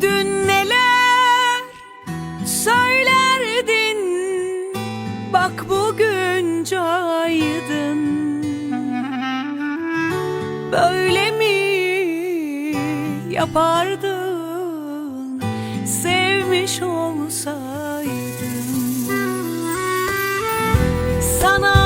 Dün neler söylerdin? Bak bugün caydın. Böyle mi yapardın? Sevmiş olsaydın. Sana